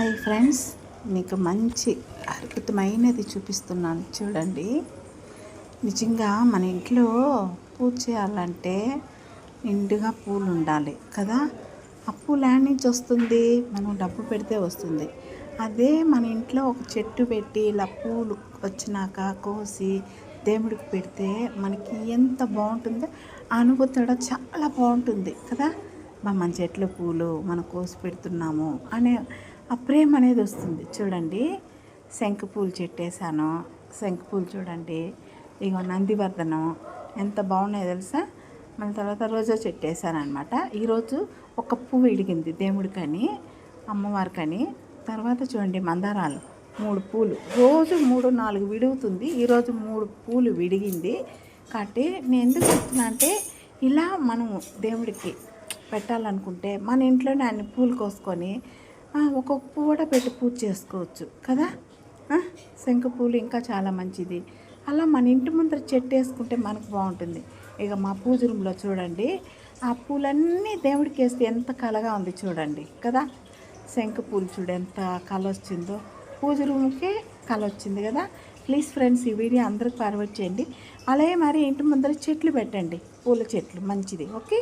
Hi friends మీకు మంచి అద్భుతమైనది చూపిస్తున్నాను. చూడండి. నిజంగా మన ఇంట్లో పూజ చేయాలంటే నిండుగా పూలు ఉండాలి కదా? ఆ పూలు యాడ్ నుంచి వస్తుంది? మనం డబ్బు పెడితే వస్తుంది. అదే మన ఇంట్లో ఒక చెట్టు పెట్టి ఇలా పూలు వచ్చినాక కోసి దేవుడికి పెడితే మనకి ఎంత బాగుంటుందో అనుభూతి కూడా చాలా బాగుంటుంది కదా? మన చెట్ల పూలు మనం కోసి పెడుతున్నాము అనే ఆ ప్రేమ అనేది వస్తుంది. చూడండి శంఖ పూలు చెట్టు వేసాను శంఖ పూలు చూడండి ఇగో నందివర్ధనం ఎంత బాగున్నాయో తెలుసా? మన తర్వాత రోజా చెట్టు ఈరోజు ఒక పువ్వు ఇడిగింది దేవుడికని అమ్మవారికని. తర్వాత చూడండి మందారాలు మూడు పూలు. రోజు మూడు నాలుగు విడుగుతుంది. ఈరోజు మూడు పూలు విడిగింది. కాబట్టి నేను ఎందుకు చెప్తున్నా అంటే ఇలా మనం దేవుడికి పెట్టాలనుకుంటే మన ఇంట్లోనే అన్ని పూలు కోసుకొని ఒక్కొక్క పువ్వు కూడా పెట్టి పూజ చేసుకోవచ్చు కదా? శంఖ పూలు ఇంకా చాలా మంచిది. అలా మన ఇంటి ముందర చెట్టు వేసుకుంటే మనకు బాగుంటుంది. ఇక మా పూజ రూమ్లో చూడండి ఆ పూలన్నీ దేవుడికి వేస్తే ఎంత కలగా ఉంది చూడండి కదా? శంఖ పూలు చూడు ఎంత కళ వచ్చిందో. పూజ రూమ్కే కల వచ్చింది కదా? ప్లీజ్ ఫ్రెండ్స్ ఈ వీడియో అందరికి ఫార్వర్డ్ చేయండి. అలాగే మరి ఇంటి ముందర చెట్లు పెట్టండి పూల చెట్లు మంచిది ఓకే?